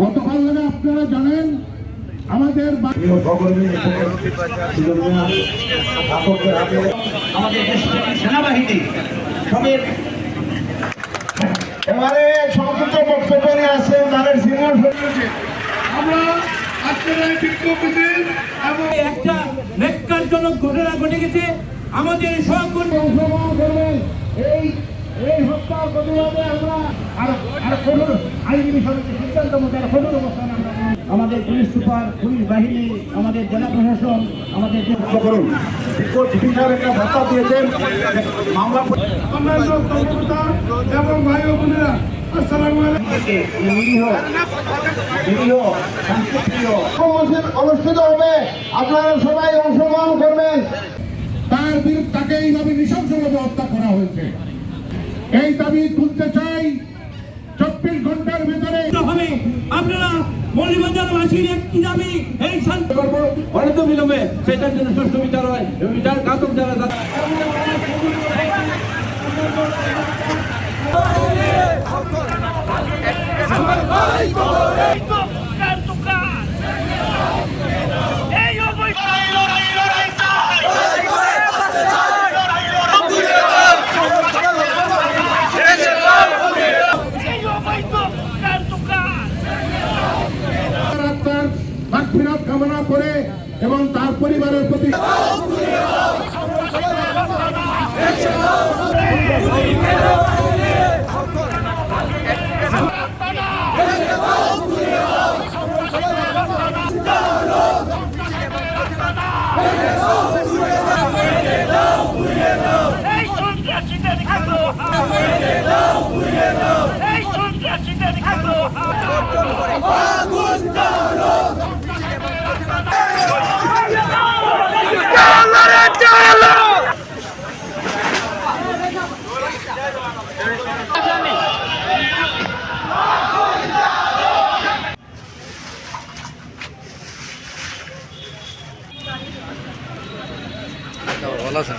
গতকাল থেকে আপনারা জানেন আমাদের আমাদের সেনাবাহিনী সবের এবারে সংক্ষিপ্ত বক্তব্য নিয়ে আসছেন তাদের সিনিয়র আমরা আজকের এই বিক্ষোভে একটা নেককারজনক ঘটনা ঘটে গেছে। আমাদের সহকর্মী এই এই হত্যার প্রতিবাদে আমরা আর আর আইনজীবী সমিতির সিদ্ধান্ত মতো কঠোর অবস্থান আমরা আমাদের পুলিশ সুপার পুলিশ বাহিনী আমাদের জেলা প্রশাসন আমাদের যে করুন একটা ভাতা দিয়েছেন। মামলা অন্যান্য কর্মকর্তা এবং ভাই বোনেরা অনুষ্ঠিত হবে। আপনারা সবাই অংশগ্রহণ করবেন। তার বিরুদ্ধে তাকে এইভাবে নৃশংসভাবে হত্যা করা হয়েছে। এই দাবি তুলতে চাই চব্বিশ ঘণ্টার ভেতরে হবে। আপনারা মৌলিবাজারবাসীর একটি দাবি এই শান্তি করব অনেক বিলম্বে সেটার জন্য সুষ্ঠু বিচার হয় এবং বিচার ঘাতক যারা তারা কামনা করে এবং তার পরিবারের প্রতি এই हेलो सर